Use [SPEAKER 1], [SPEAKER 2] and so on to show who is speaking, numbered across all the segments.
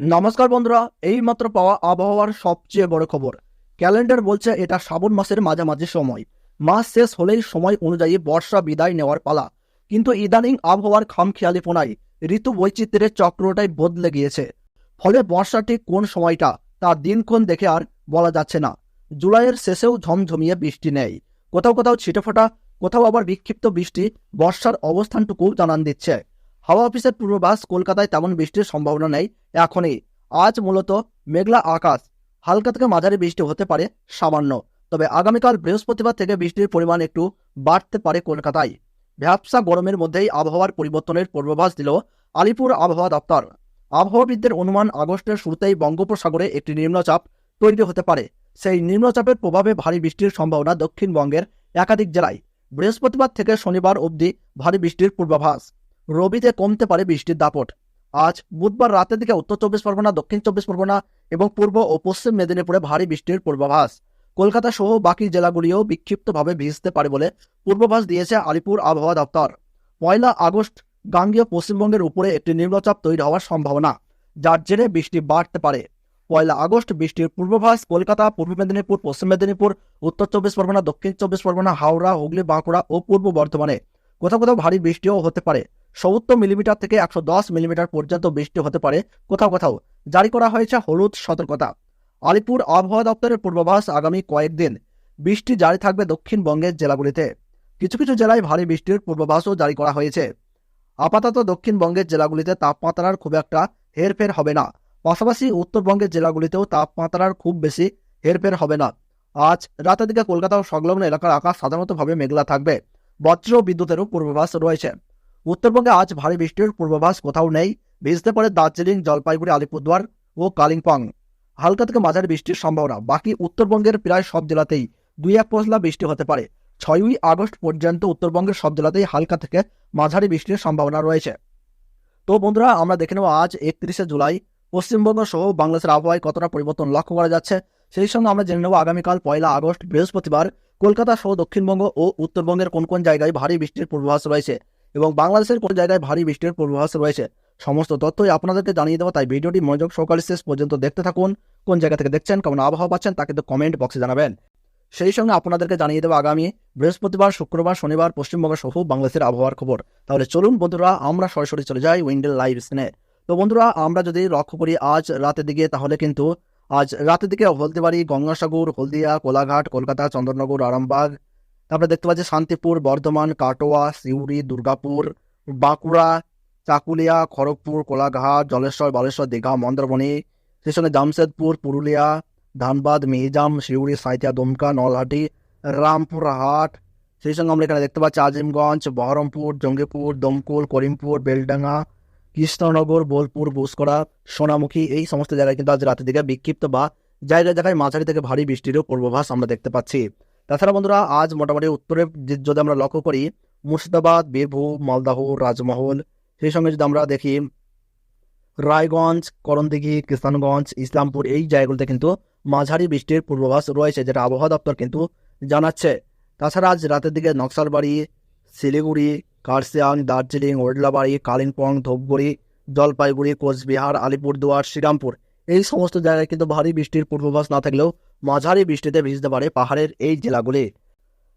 [SPEAKER 1] নমস্কার বন্ধুরা এই মাত্র পাওয়া আবহাওয়ার সবচেয়ে বড় খবর। ক্যালেন্ডার বলছে এটা শ্রাবণ মাসের মাঝামাঝি সময়। মাস শেষ হলেই সময় অনুযায়ী বর্ষা বিদায় নেওয়ার পালা। কিন্তু ইদানিং আবহাওয়ার খামখেয়ালিপনায় ঋতু বৈচিত্র্যের চক্রটাই বদলে গিয়েছে। ফলে বর্ষাটি কোন সময়টা, তা দিনক্ষণ দেখে আর বলা যাচ্ছে না। জুলাইয়ের শেষেও ঝমঝমিয়ে বৃষ্টি নেই। কোথাও কোথাও ছিটেফোঁটা, কোথাও আবার বিক্ষিপ্ত বৃষ্টি, বর্ষার অবস্থানটুকু জানান দিচ্ছে। হাওয়া অফিসের পূর্বাভাস কলকাতায় তেমন বৃষ্টির সম্ভাবনা নেই, এখনই। আজ মূলত মেঘলা আকাশ। হালকা থেকে মাঝারি বৃষ্টি হতে পারে, সামান্য। তবে আগামীকাল বৃহস্পতিবার থেকে বৃষ্টির পরিমাণ একটু বাড়তে পারে কলকাতায়। ভ্যাবসা গরমের মধ্যেই আবহাওয়ার পরিবর্তনের পূর্বাভাস দিল আলিপুর আবহাওয়া দপ্তর। আবহাওয়াবিদদের অনুমান, আগস্টের শুরুতেই বঙ্গোপসাগরে একটি নিম্নচাপ তৈরি হতে পারে। সেই নিম্নচাপের প্রভাবে ভারী বৃষ্টির সম্ভাবনা দক্ষিণবঙ্গের একাধিক জেলায়। বৃহস্পতিবার থেকে শনিবার অবধি ভারী বৃষ্টির পূর্বাভাস। রবিতে কমতে পারে বৃষ্টির দাপট। আজ বুধবার রাতের দিকে উত্তর চব্বিশ পরগনা, দক্ষিণ চব্বিশ পরগনা এবং পূর্ব ও পশ্চিম মেদিনীপুরে ভারী বৃষ্টির পূর্বাভাস। কলকাতা সহ বাকি জেলাগুলিও বিক্ষিপ্তভাবে ভিজতে পারে বলে পূর্বাভাস দিয়েছে আলিপুর আবহাওয়া দপ্তর। পয়লা আগস্ট গাঙ্গীয় পশ্চিমবঙ্গের উপরে একটি নিম্নচাপ তৈরি হওয়ার সম্ভাবনা, যার জেরে বৃষ্টি বাড়তে পারে। পয়লা আগস্ট বৃষ্টির পূর্বাভাস কলকাতা, পূর্ব মেদিনীপুর, পশ্চিম মেদিনীপুর, উত্তর চব্বিশ পরগনা, দক্ষিণ চব্বিশ পরগনা, হাওড়া, হুগলি, বাঁকুড়া ও পূর্ব বর্ধমানে। কোথাও কোথাও ভারী বৃষ্টিও হতে পারে। সত্তর মিলিমিটার থেকে একশো দশ মিলিমিটার পর্যন্ত বৃষ্টি হতে পারে। কোথাও কোথাও জারি করা হয়েছে হলুদ সতর্কতা। আলিপুর আবহাওয়া দপ্তরের পূর্বাভাস আগামী কয়েকদিন। বৃষ্টি জারি থাকবে দক্ষিণবঙ্গের জেলাগুলিতে। কিছু কিছু জেলায় ভারী বৃষ্টির পূর্বাভাসও জারি করা হয়েছে। আপাতত দক্ষিণবঙ্গের জেলাগুলিতে তাপমাত্রার খুব একটা হেরফের হবে না। পাশাপাশি উত্তরবঙ্গের জেলাগুলিতেও তাপমাত্রার খুব বেশি হেরফের হবে না। আজ রাতের দিকে কলকাতা ও সংলগ্ন এলাকার আকাশ সাধারণতভাবে মেঘলা থাকবে। বজ্র বিদ্যুতেরও পূর্বাভাস রয়েছে। উত্তরবঙ্গে আজ ভারী বৃষ্টির পূর্বাভাস কোথাও নেই। ভিজতে পারে দার্জিলিং, জলপাইগুড়ি, আলিপুরদুয়ার ও কালিম্পং। হালকা থেকে মাঝারি বৃষ্টির সম্ভাবনা। বাকি উত্তরবঙ্গের প্রায় সব জেলাতেই দুই এক পশলা বৃষ্টি হতে পারে। ছয়ই আগস্ট পর্যন্ত উত্তরবঙ্গের সব জেলাতেই হালকা থেকে মাঝারি বৃষ্টির সম্ভাবনা রয়েছে। তো বন্ধুরা, আমরা দেখে নেব আজ একত্রিশে জুলাই। পশ্চিমবঙ্গ সহ বাংলাদেশের আবহাওয়ায় কতটা পরিবর্তন লক্ষ্য করা যাচ্ছে, সেই সঙ্গে আমরা জেনে নেব আগামীকাল পয়লা আগস্ট বৃহস্পতিবার কলকাতা সহ দক্ষিণবঙ্গ ও উত্তরবঙ্গের কোন কোন জায়গায় ভারী বৃষ্টির পূর্বাভাস রয়েছে। এবং বাংলাদেশের কোন জায়গায় ভারী বৃষ্টির পূর্বাভাস রয়েছে। সমস্ত তথ্যই আপনাদেরকে জানিয়ে দেবো, তাই ভিডিওটি মনোযোগ সহকারে শেষ পর্যন্ত দেখতে থাকুন। কোন জায়গা থেকে দেখছেন, কেমন আবহাওয়া পাচ্ছেন, তা কিন্তু কমেন্ট বক্সে জানাবেন। সেই সঙ্গে আপনাদেরকে জানিয়ে দেবো, আগামী বৃহস্পতিবার, শুক্রবার, শনিবার, পশ্চিমবঙ্গ সহ বাংলাদেশের আবহাওয়ার খবর। তাহলে চলুন বন্ধুরা, আমরা সরাসরি চলে যাই উইন্ডেল লাইভ স্ক্রিনে। তো বন্ধুরা, আমরা যদি লক্ষ্য করি আজ রাতের দিকে, তাহলে কিন্তু আজ রাতের দিকে হলদিবাড়ি গঙ্গাসাগর, হলদিয়া, কোলাঘাট, কলকাতা, চন্দ্রনগর, আরামবাগ তারপরে দেখতে পাচ্ছি শান্তিপুর, বর্ধমান, কাটোয়া, সিউড়ি, দুর্গাপুর, বাঁকুড়া, চাকুলিয়া, খড়গপুর, কোলাঘাট, জলেশ্বর, বালেশ্বর, দীঘা, মন্দারমণি সেই সঙ্গে জামশেদপুর, পুরুলিয়া, ধানবাদ, মিহিজাম শিউড়ি সাঁইথিয়া, দুমকা, নলহাটি, রামপুরহাট। সেই সঙ্গে আমরা এখানে দেখতে পাচ্ছি আজিমগঞ্জ, বহরমপুর, জঙ্গিপুর, দমকুল, করিমপুর, বেলডাঙ্গা, কৃষ্ণনগর, বোলপুর বুসকরা সোনামুখী, এই সমস্ত জায়গায় কিন্তু আজ রাতের দিকে বিক্ষিপ্ত বা জায়গায় জায়গায় মাঝারি থেকে ভারী বৃষ্টিরও পূর্বাভাস আমরা দেখতে পাচ্ছি। তাছাড়া বন্ধুরা, আজ মোটামুটি উত্তরে যদি আমরা লক্ষ্য করি, মুর্শিদাবাদ, বীরভূম, মালদাহ, রাজমহল, সেই সঙ্গে যদি আমরা দেখি, রায়গঞ্জ, করণদিঘি, কিষানগঞ্জ, ইসলামপুর, এই জায়গাগুলোতে কিন্তু মাঝারি বৃষ্টির পূর্বাভাস রয়েছে, যেটা আবহাওয়া দপ্তর কিন্তু জানাচ্ছে। তাছাড়া আজ রাতের দিকে নকশালবাড়ি, শিলিগুড়ি কার্সিয়াং দার্জিলিং ওডলাবাড়ি কালিম্পং, ধূপগুড়ি, জলপাইগুড়ি, কোচবিহার, আলিপুরদুয়ার, শ্রীরামপুর, এই সমস্ত জায়গায় কিন্তু ভারী বৃষ্টির পূর্বাভাস না থাকলেও মাঝারি বৃষ্টিতে ভিজতে পারে পাহাড়ের এই জেলাগুলি।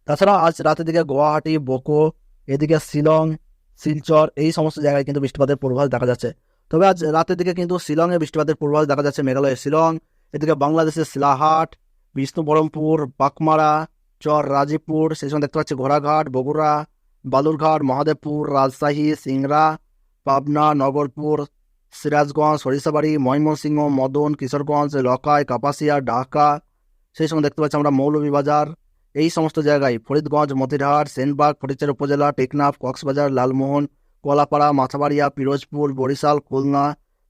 [SPEAKER 1] তাছাড়া আজ রাতের দিকে গুয়াহাটি, বোকো, এদিকে শিলং, শিলচর এই সমস্ত জায়গায় কিন্তু বৃষ্টিপাতের পূর্বাভাস দেখা যাচ্ছে। তবে আজ রাতের দিকে কিন্তু শিলংয়ে বৃষ্টিপাতের পূর্বাভাস দেখা যাচ্ছে মেঘালয়ের শিলং, এদিকে বাংলাদেশের শিলাহাট, বিষ্ণুবরমপুর পাকমারা চর রাজীবপুর, সেই সময় দেখতে পাচ্ছি ঘোড়াঘাট, বগুড়া, বালুরঘাট, মহাদেবপুর, রাজশাহী, সিংড়া, পাবনা, নগরপুর, সিরাজগঞ্জ, সরিষাবাড়ি, ময়মনসিংহ, মদন, কিশোরগঞ্জ, লকাই, কাপাসিয়া, ঢাকা সেই সঙ্গে দেখতে পাচ্ছি আমরা মৌলভীবাজার। এই সমস্ত জায়গায় ফরিদগঞ্জ, মতিরহাট, সেনবাগ ফটিকচার উপজেলা, টেকনাফ, কক্সবাজার, লালমোহন, কলাপাড়া, মাথাবাড়িয়া, পিরোজপুর, বরিশাল, খুলনা,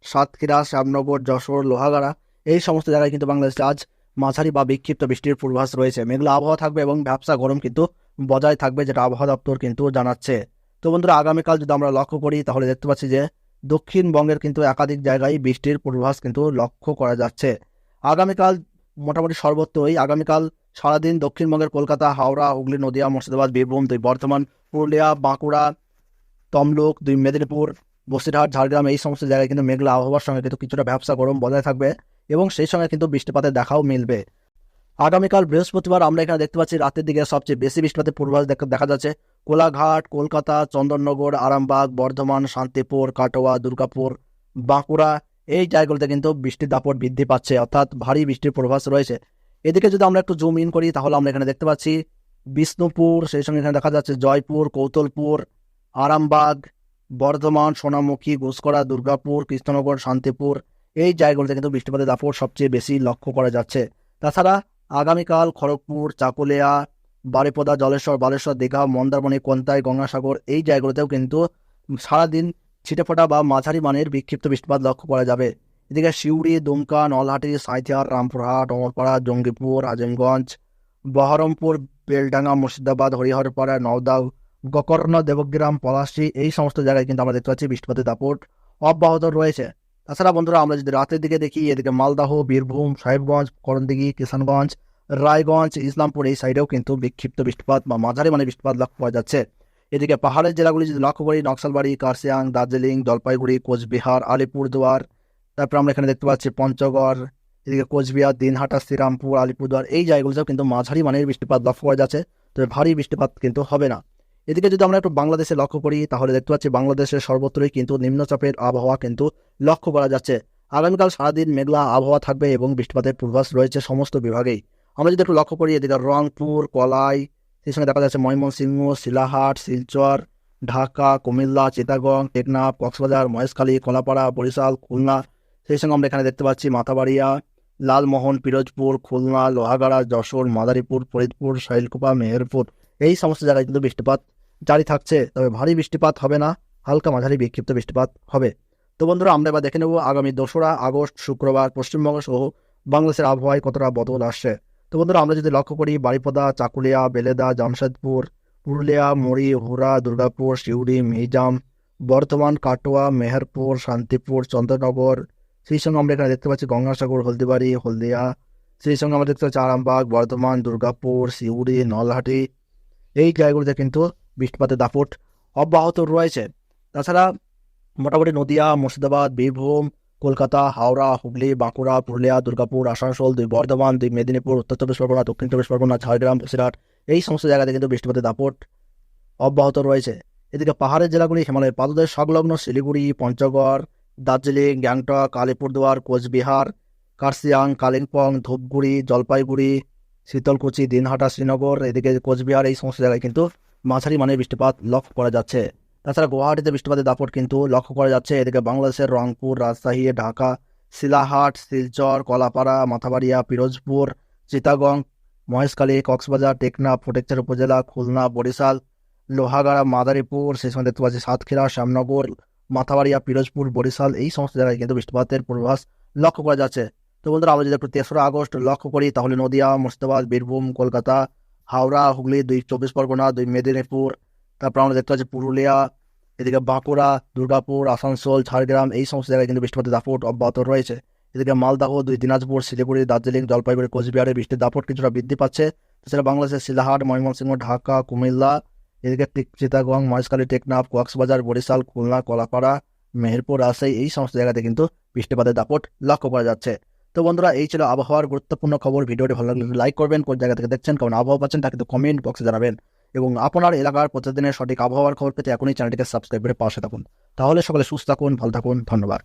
[SPEAKER 1] সাতক্ষীরা, শ্যামনগর, যশোর, লোহাগাড়া এই সমস্ত জায়গায় কিন্তু বাংলাদেশে আজ মাঝারি বা বিক্ষিপ্ত বৃষ্টির পূর্বাভাস রয়েছে। মেঘলা আবহাওয়া থাকবে এবং ব্যবসা গরম কিন্তু বজায় থাকবে যেটা আবহাওয়া দপ্তর কিন্তু জানাচ্ছে। তো বন্ধুরা, আগামীকাল যদি আমরা লক্ষ্য করি, তাহলে দেখতে পাচ্ছি যে দক্ষিণবঙ্গের কিন্তু একাধিক জায়গায় বৃষ্টির পূর্বাভাস কিন্তু লক্ষ্য করা যাচ্ছে। আগামীকাল মোটামুটি সর্বত্রই। আগামীকাল সারাদিন দক্ষিণবঙ্গের কলকাতা, হাওড়া, হুগলি, নদিয়া, মুর্শিদাবাদ, বীরভূম, দুই বর্ধমান, পুরুলিয়া, বাঁকুড়া, তমলুক, দুই মেদিনীপুর, বসিরহাট, ঝাড়গ্রাম, এই সমস্ত জায়গায় কিন্তু মেঘলা আবহাওয়ার সঙ্গে কিন্তু কিছুটা ব্যবসা গরম বজায় থাকবে এবং সেই সঙ্গে কিন্তু বৃষ্টিপাতের দেখাও মিলবে। আগামীকাল বৃহস্পতিবার আমরা এখানে দেখতে পাচ্ছি রাতের দিকে সবচেয়ে বেশি বৃষ্টিপাতের পূর্বাভাস দেখা দেখা যাচ্ছে। কোলাঘাট, কলকাতা, চন্দননগর, আরামবাগ, বর্ধমান, শান্তিপুর, কাটোয়া, দুর্গাপুর, বাঁকুড়া এই জায়গাগুলোতে কিন্তু বৃষ্টির দাপট বৃদ্ধি পাচ্ছে, অর্থাৎ ভারী বৃষ্টির প্রভাস রয়েছে। এদিকে যদি আমরা একটু জুম ইন করি, তাহলে আমরা এখানে দেখতে পাচ্ছি বিষ্ণুপুর, সেই সঙ্গে এখানে দেখা যাচ্ছে জয়পুর, কৌতলপুর, আরামবাগ, বর্ধমান, সোনামুখী ঘুষকরা দুর্গাপুর, কৃষ্ণনগর, শান্তিপুর। এই জায়গাগুলোতে কিন্তু বৃষ্টিপাতের দাপট সবচেয়ে বেশি লক্ষ্য করা যাচ্ছে। তাছাড়া আগামীকাল খড়গপুর, চাকুলিয়া, বারিপদা, জলেশ্বর, বালেশ্বর, দীঘা, মন্দারমণি, কোন্তাই, গঙ্গাসাগর এই জায়গাগুলোতেও কিন্তু সারাদিন ছিটেফোঁটা বা মাঝারি মানের বিক্ষিপ্ত বৃষ্টিপাত লক্ষ্য করা যাবে। এদিকে সিউড়ি, দুমকা, নলহাটি, সাঁইথিয়ার, রামপুরহাট, অমরপাড়া, জঙ্গিপুর, আজিমগঞ্জ, বহরমপুর, বেলডাঙ্গা, মুর্শিদাবাদ, হরিহরপাড়া, নওদাও, গোকর্ণ, দেবগ্রাম, পলাশী এই সমস্ত জায়গায় কিন্তু আমরা দেখতে পাচ্ছি বৃষ্টিপাতের দাপট অব্যাহত রয়েছে। তাছাড়া বন্ধুরা, আমরা যদি রাতের দিকে দেখি, এদিকে মালদাহ, বীরভূম, সাহেবগঞ্জ, করণদিঘি, কিষানগঞ্জ, রায়গঞ্জ, ইসলামপুর এই সাইডেও কিন্তু বিক্ষিপ্ত বৃষ্টিপাত বা মাঝারি মানে বৃষ্টিপাত লক্ষ্য পাওয়া যাচ্ছে। এদিকে পাহাড়ের জেলাগুলি যদি লক্ষ্য করি, নকশালবাড়ি কার্সিয়াং দার্জিলিং, জলপাইগুড়ি, কোচবিহার, আলিপুরদুয়ার, তারপর আমরা এখানে দেখতে পাচ্ছি পঞ্চগড়, এদিকে কোচবিহার, দিনহাটা, শ্রীরামপুর, আলিপুরদুয়ার, এই জায়গাগুলোতেও কিন্তু মাঝারি মানের বৃষ্টিপাত লক্ষ্য করা যাচ্ছে, তবে ভারী বৃষ্টিপাত কিন্তু হবে না। এদিকে যদি আমরা একটু বাংলাদেশে লক্ষ্য করি, তাহলে দেখতে পাচ্ছি বাংলাদেশের সর্বত্রই কিন্তু নিম্নচাপের আবহাওয়া কিন্তু লক্ষ্য করা যাচ্ছে। আগামীকাল সারাদিন মেঘলা আবহাওয়া থাকবে এবং বৃষ্টিপাতের পূর্বাভাস রয়েছে সমস্ত বিভাগেই। আমরা যদি একটু লক্ষ্য করি, এদিকে রংপুর, কলাই সেই সঙ্গে দেখা যাচ্ছে ময়মনসিংহ, শিলাহাট, শিলচর, ঢাকা, কুমিল্লা, চিটাগং, টেকনাফ, কক্সবাজার, মহেশখালী, কলাপাড়া, বরিশাল, খুলনা। সেই সঙ্গে আমরা এখানে দেখতে পাচ্ছি মাথাবাড়িয়া, লালমোহন, পিরোজপুর, খুলনা, লোহাগাড়া, যশোর, মাদারীপুর, ফরিদপুর শাইলকুপা মেহেরপুর। এই সমস্ত জায়গায় কিন্তু বৃষ্টিপাত জারি থাকছে, তবে ভারী বৃষ্টিপাত হবে না, হালকা মাঝারি বিক্ষিপ্ত বৃষ্টিপাত হবে। তো বন্ধুরা, আমরা এবার দেখে নেব আগামী দোসরা আগস্ট, শুক্রবার, পশ্চিমবঙ্গ সহ বাংলাদেশের আবহাওয়ায় কতটা বদল আসছে। তো বন্ধুরা, আমরা যদি লক্ষ্য করি, বারিপদা, চাকুলিয়া, বেলেদা, জামশেদপুর, পুরুলিয়া মুড়ি হুরা দুর্গাপুর, সিউড়ি, মিহিজাম, বর্ধমান, কাটোয়া, মেহেরপুর, শান্তিপুর, চন্দ্রনগর, সেই সঙ্গে আমরা এখানে দেখতে পাচ্ছি গঙ্গাসাগর, হলদিবাড়ি, হলদিয়া, সেই সঙ্গে আমরা দেখতে পাচ্ছি আরামবাগ, বর্ধমান, দুর্গাপুর, সিউড়ি, নলহাটি। এই জায়গাগুলিতে কিন্তু বৃষ্টিপাতের দাপট অব্যাহত রয়েছে। তাছাড়া মোটামুটি নদিয়া, মুর্শিদাবাদ, বীরভূম কলকাতা, হাওড়া, হুগলি, বাঁকুড়া, পুরুলিয়া, দুর্গাপুর, আসানসোল দুই বর্ধমান দুই মেদিনীপুর, উত্তর চব্বিশ পরগনা, দক্ষিণ চব্বিশ পরগনা, ঝাড়গ্রাম, বসিরহাট, এই সমস্ত জায়গাতে কিন্তু বৃষ্টিপাতের দাপট অব্যাহত রয়েছে। এদিকে পাহাড়ের জেলাগুলি, হিমালয়ের পাদদেশ, সংলগ্ন শিলিগুড়ি, পঞ্চগড়, দার্জিলিং, গ্যাংটক, আলিপুরদুয়ার, কোচবিহার কার্সিয়াং কালিম্পং, ধূপগুড়ি, জলপাইগুড়ি, শীতলকুচি, দিনহাটা, শ্রীনগর, এদিকে কোচবিহার, এই সমস্ত জায়গায় কিন্তু মাঝারি মানের বৃষ্টিপাত লক্ষ্য করা যাচ্ছে। তাছাড়া গুয়াহাটিতে বৃষ্টিপাতের দাপট কিন্তু লক্ষ্য করা যাচ্ছে। এদিকে বাংলাদেশের রংপুর, রাজশাহী, ঢাকা, শিলাহাট, শিলচর, কলাপাড়া, মাথাবাড়িয়া, পিরোজপুর চিতাগং মহেশখালী, কক্সবাজার, টেকনা, ফটেকচার উপজেলা, খুলনা, বরিশাল, লোহাগাড়া, মাদারীপুর সেই সঙ্গে দেখতে পাচ্ছি সাতক্ষীরা, শ্যামনগর, মাথাবাড়িয়া, পিরোজপুর, বরিশাল, এই সমস্ত জায়গায় কিন্তু বৃষ্টিপাতের পূর্বাভাস লক্ষ্য করা যাচ্ছে। তো বন্ধুরা, আমরা যদি একটু তেসরা আগস্ট লক্ষ্য করি, তাহলে নদিয়া, মুর্শিদাবাদ, বীরভূম, কলকাতা, হাওড়া, হুগলি, দুই চব্বিশ পরগনা, দুই মেদিনীপুর তারপর আমরা দেখতে পাচ্ছি পুরুলিয়া, এদিকে বাঁকুড়া, দুর্গাপুর, আসানসোল, ঝাড়গ্রাম, এই সমস্ত জায়গায় কিন্তু বৃষ্টিপাতের দাপট অব্যাহত রয়েছে। এদিকে মালদাহ, দুই দিনাজপুর, শিলিগুড়ি, দার্জিলিং, জলপাইগুড়ি, কোচবিহারে বৃষ্টির দাপট কিছুটা বৃদ্ধি পাচ্ছে। তাছাড়া বাংলাদেশের শিলাহাট ময়মনসিংহ, ঢাকা, কুমিল্লা, এদিকে চিটাগং, মহেশখালী, টেকনাফ, কক্সবাজার, বরিশাল, খুলনা, কলাপাড়া, মেহেরপুর, রাজশাহী, এই সমস্ত জায়গাতে কিন্তু বৃষ্টিপাতের দাপট লক্ষ্য করা যাচ্ছে। তো বন্ধুরা, এই ছিল আবহাওয়ার গুরুত্বপূর্ণ খবর। ভিডিওটি ভালো লাগলে লাইক করবেন। কোন জায়গা থেকে দেখছেন, কেমন আবহাওয়া পাচ্ছেন, তা কিন্তু কমেন্ট বক্সে জানাবেন। এবং আপনার এলাকার প্রতিদিনের সঠিক আবহাওয়ার খবর পেতে এখনই চ্যানেলটিকে সাবস্ক্রাইব করে পাশে থাকুন। তাহলে সকলে সুস্থ থাকুন, ভালো থাকুন, ধন্যবাদ।